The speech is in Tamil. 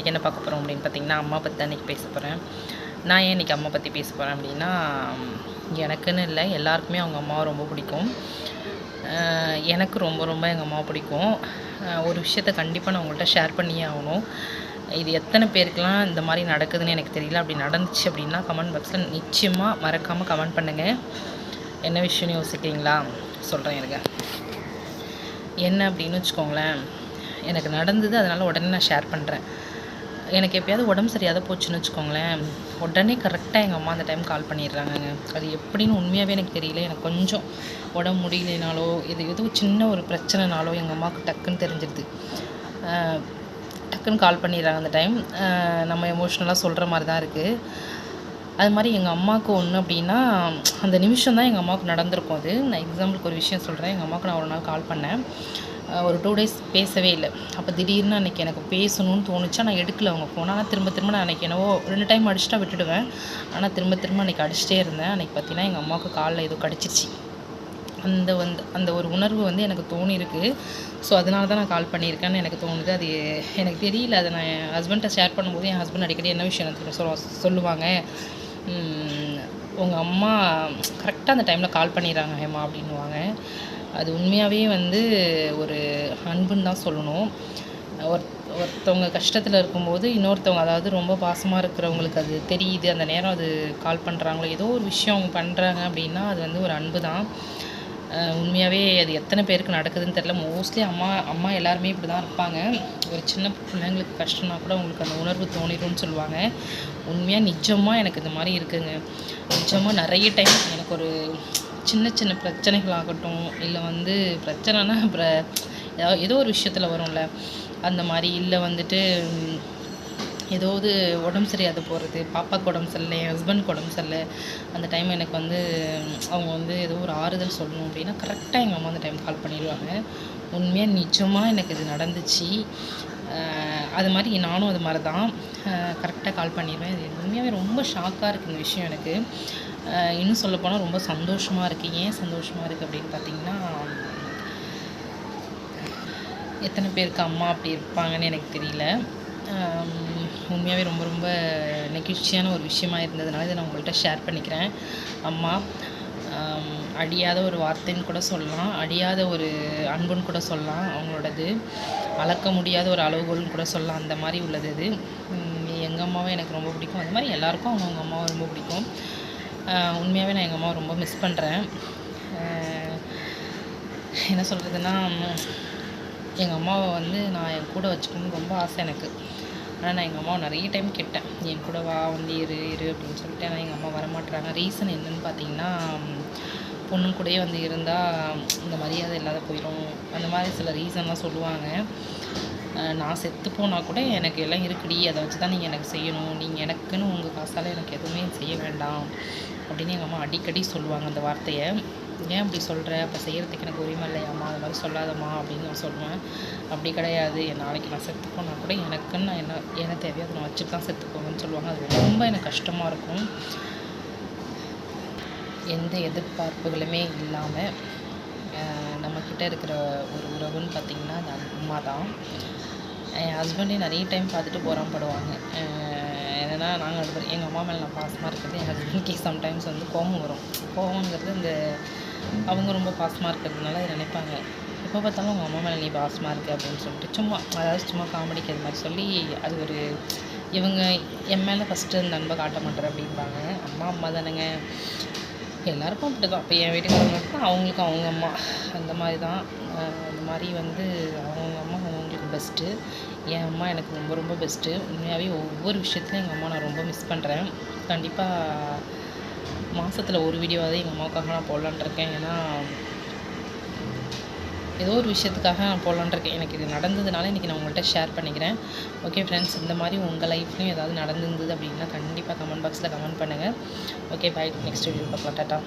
இன்றைக்கி என்ன பார்க்க போகிறோம் அப்படின்னு பார்த்தீங்கன்னா அம்மா பற்றி தான் இன்றைக்கி பேச போகிறேன் நான் ஏன் இன்றைக்கி அம்மா பற்றி பேச போகிறேன் அப்படின்னா எனக்குன்னு இல்லை எல்லாருக்குமே அவங்க அம்மாவை ரொம்ப பிடிக்கும். எனக்கு ரொம்ப ரொம்ப எங்கள் அம்மாவை பிடிக்கும். ஒரு விஷயத்த கண்டிப்பாக நான் உங்கள்கிட்ட ஷேர் பண்ணியே ஆகணும். இது எத்தனை பேருக்கெலாம் இந்த மாதிரி நடக்குதுன்னு எனக்கு தெரியல. அப்படி நடந்துச்சு அப்படின்னா கமெண்ட் பாக்ஸில் நிச்சயமாக மறக்காமல் கமெண்ட் பண்ணுங்கள் என்ன விஷயம்னு யோசிக்கிறீங்களா? சொல்கிறேன் எனக்கு என்ன அப்படின்னு வச்சுக்கோங்களேன். எனக்கு நடந்தது அதனால் உடனே நான் ஷேர் பண்ணுறேன் எனக்கு எப்பயாவது உடம்பு சரியாத போச்சுன்னு வச்சுக்கோங்களேன். உடனே கரெக்டாக எங்கள் அம்மா அந்த டைம் கால் பண்ணிடுறாங்கங்க. அது எப்படின்னு உண்மையாகவே எனக்கு தெரியல. எனக்கு கொஞ்சம் உடம்பு முடியலனாலோ இது ஏதோ சின்ன ஒரு பிரச்சனைனாலோ எங்கள் அம்மாவுக்கு டக்குன்னு தெரிஞ்சிருது. டக்குன்னு கால் பண்ணிடுறாங்க அந்த டைம் நம்ம எமோஷ்னலாக சொல்கிற மாதிரி தான் இருக்குது அது மாதிரி எங்கள் அம்மாவுக்கு ஒன்று அப்படின்னா அந்த நிமிஷம் தான் எங்கள் அம்மாவுக்கு நடந்திருக்கும் அது. நான் எக்ஸாம்பிளுக்கு ஒரு விஷயம் சொல்கிறேன் எங்கள் அம்மாவுக்கு நான் ஒரு நாள் கால் பண்ணேன். ஒரு டூ டேஸ் பேசவே இல்லை. அப்போ திடீர்னு அன்றைக்கி எனக்கு பேசணும்னு தோணுச்சா. நான் எடுக்கல அவங்க ஃபோன் ஆனால் திரும்ப திரும்ப நான் அன்றைக்கி என்னவோ ரெண்டு டைம் அடிச்சுட்டா விட்டுடுவேன். ஆனால் திரும்ப திரும்ப அன்றைக்கி அடிச்சிட்டே இருந்தேன். அன்றைக்கி பார்த்தீங்கன்னா எங்கள் அம்மாவுக்கு காலில் ஏதோ கடிச்சிருச்சு. அந்த வந்து அந்த ஒரு உணர்வு வந்து எனக்கு தோணியிருக்கு ஸோ அதனால தான் நான் கால் பண்ணியிருக்கேன்னு எனக்கு தோணுது. அது எனக்கு தெரியல. அதை நான் என் ஹஸ்பண்ட்டை ஷேர் பண்ணும்போது என் ஹஸ்பண்ட் அடிக்கடி என்ன விஷயம் எனக்கு சொல்ல சொல்லுவாங்க? உங்கள் அம்மா கரெக்டாக அந்த டைமில் கால் பண்ணிடுறாங்க ஹேமா அப்படின்னுவாங்க. அது உண்மையாகவே வந்து ஒரு அன்புன்னு தான் சொல்லணும். ஒரு ஒருத்தவங்க கஷ்டத்தில் இருக்கும்போது இன்னொருத்தவங்க அதாவது ரொம்ப பாசமாக இருக்கிறவங்களுக்கு அது தெரியுது அந்த நேரம் அது கால் பண்ணுறாங்களோ ஏதோ ஒரு விஷயம் அவங்க பண்ணுறாங்க அப்படின்னா அது வந்து ஒரு அன்பு தான். உண்மையாகவே அது எத்தனை பேருக்கு நடக்குதுன்னு தெரில மோஸ்ட்லி அம்மா அம்மா எல்லாருமே இப்படி தான் இருப்பாங்க. ஒரு சின்ன பிள்ளைங்களுக்கு கஷ்டம்னா கூட அவங்களுக்கு அந்த உணர்வு தோணிடும்னு சொல்லுவாங்க. உண்மையாக நிஜமாக எனக்கு இந்த மாதிரி இருக்குதுங்க நிஜமாக நிறைய டைம் எனக்கு ஒரு சின்ன சின்ன பிரச்சனைகளாகட்டும் இல்லை வந்து பிரச்சனைனா அப்புறம் ஏதோ- ஏதோ ஒரு விஷயத்தில் வரும்ல. அந்த மாதிரி இல்லை வந்துட்டு ஏதாவது உடம்பு சரியாத போகிறது பாப்பாவுக்கு உடம்பு சரியில்லை என் ஹஸ்பண்ட்க்கு உடம்பு சரியில்லை. அந்த டைம் எனக்கு வந்து அவங்க வந்து ஏதோ ஒரு ஆறுதல் சொல்லணும் அப்படின்னா கரெக்டாக எங்கள் அம்மா அந்த டைம் கால் பண்ணிடுவாங்க. உண்மையாக நிஜமாக எனக்கு இது நடந்துச்சு. அது மாதிரி நானும் அது மாதிரி தான் கரெக்டாக கால் பண்ணிடுவேன் இது உண்மையாகவே ரொம்ப ஷாக்காக இருக்குது இந்த விஷயம் எனக்கு. இன்னும் இன்னும் சொல்லப்போனால் ரொம்ப சந்தோஷமாக இருக்குது ஏன் சந்தோஷமாக இருக்குது அப்படின்னு பார்த்தீங்கன்னா எத்தனை பேருக்கு அம்மா அப்படி இருப்பாங்கன்னு எனக்கு தெரியல. உண்மையாகவே ரொம்ப ரொம்ப நெகிழ்ச்சியான ஒரு விஷயமா இருந்ததுனால இதை நான் உங்கள்கிட்ட ஷேர் பண்ணிக்கிறேன். அம்மா அழியாத ஒரு வார்த்தைன்னு கூட சொல்லலாம். அழியாத ஒரு அன்புன்னு கூட சொல்லலாம். அவங்களோடது அளக்க முடியாத ஒரு அளவுகோல்னு கூட சொல்லலாம். அந்த மாதிரி உள்ளது இது. எங்கள் அம்மாவை எனக்கு ரொம்ப பிடிக்கும். அது மாதிரி எல்லாருக்கும் அவங்கவுங்க அம்மாவை ரொம்ப பிடிக்கும். உண்மையாகவே நான் எங்கள் அம்மாவை ரொம்ப மிஸ் பண்ணுறேன் என்ன சொல்கிறதுன்னா எங்கள் அம்மாவை வந்து நான் என் கூட வச்சுக்கணும்னு ரொம்ப ஆசை எனக்கு. ஆனால் நான் எங்கள் அம்மாவை நிறைய டைம் கேட்டேன். என் கூட வா வந்து இரு இரு அப்படின்னு சொல்லிட்டு. ஆனால் எங்கள் அம்மா வரமாட்டுறாங்க ரீசன் என்னன்னு பார்த்தீங்கன்னா பொண்ணு கூடயே வந்து இருந்தால் இந்த மரியாதை இல்லாத போயிடும் அந்த மாதிரி சில ரீசன்லாம் சொல்லுவாங்க. நான் செத்து போனால் கூட எனக்கு எல்லாம் இருக்குடி. அதை வச்சு தான் நீங்கள் எனக்கு செய்யணும். நீங்கள் எனக்குன்னு உங்கள் காசால் எனக்கு எதுவுமே செய்ய வேண்டாம் அப்படின்னு எங்கள் அம்மா அடிக்கடி சொல்லுவாங்க அந்த வார்த்தையை. ஏன் அப்படி சொல்கிற அப்போ செய்கிறதுக்கு எனக்கு உரிமை இல்லையாம்மா? அது மாதிரி சொல்லாதம்மா அப்படின்னு நான் சொல்லுவேன். அப்படி கிடையாது. என் நாளைக்கு நான் செத்து போனால் கூட எனக்குன்னு நான் என்ன என்ன தேவையோ அதை நான் வச்சுட்டு தான் செத்து போவேன்னு சொல்லுவாங்க. அது ரொம்ப எனக்கு கஷ்டமாக இருக்கும். எந்த எதிர்பார்ப்புகளுமே இல்லாமல் நம்மக்கிட்ட இருக்கிற ஒரு உறவுன்னு பார்த்திங்கன்னா அது அம்மா தான். என் ஹஸ்பண்டே நிறைய டைம் பார்த்துட்டு புறம்படுவாங்க என்னென்னா நாங்கள் எங்கள் அம்மா மேலே நான் பாசமாக இருக்கிறது என் ஹஸ்பண்ட்கே சம்டைம்ஸ் வந்து கோபம் வரும். கோபங்கிறது இந்த அவங்க ரொம்ப பாசமாக இருக்கிறதுனால அதை நினைப்பாங்க. எப்போ பார்த்தாலும் உங்கள் அம்மா மேலே நீ பாசமாக இருக்க அப்படின்னு சொல்லிட்டு சும்மா அதாவது சும்மா காமெடிக்கு அது மாதிரி சொல்லி அது ஒரு இவங்க என் மேலே ஃபஸ்ட்டு அந்த அன்பை காட்ட மாட்டேற அப்படிம்பாங்க. அம்மா அம்மா தானேங்க. எல்லாருக்கும் அப்படி தான் இப்போ என் வீட்டுக்காரங்க அவங்களுக்கும் அவங்க அம்மா. அந்த மாதிரி தான் அந்த மாதிரி வந்து அவங்க அம்மா அவங்களுக்கு பெஸ்ட்டு என் அம்மா எனக்கு ரொம்ப ரொம்ப பெஸ்ட்டு உண்மையாகவே ஒவ்வொரு விஷயத்துலையும் எங்கள் அம்மா நான் ரொம்ப மிஸ் பண்ணுறேன் கண்டிப்பாக மாதத்தில் ஒரு வீடியோவாவது எங்கள் அம்மாவுக்காக நான் போடலான்ட்டு இருக்கேன் ஏன்னா ஏதோ ஒரு விஷயத்துக்காக நான் போடலான்ட்டு இருக்கேன் எனக்கு இது நடந்ததுனால இன்றைக்கி நான் உங்கள்கிட்ட ஷேர் பண்ணிக்கிறேன். ஓகே ஃப்ரெண்ட்ஸ் இந்த மாதிரி உங்கள் லைஃப்லையும் ஏதாவது நடந்திருந்தது அப்படின்னா கண்டிப்பாக கமெண்ட் பாக்ஸில் கமெண்ட் பண்ணுங்கள் ஓகே பை நெக்ஸ்ட் வீடியோ பார்க்கலாம். டாட்டா.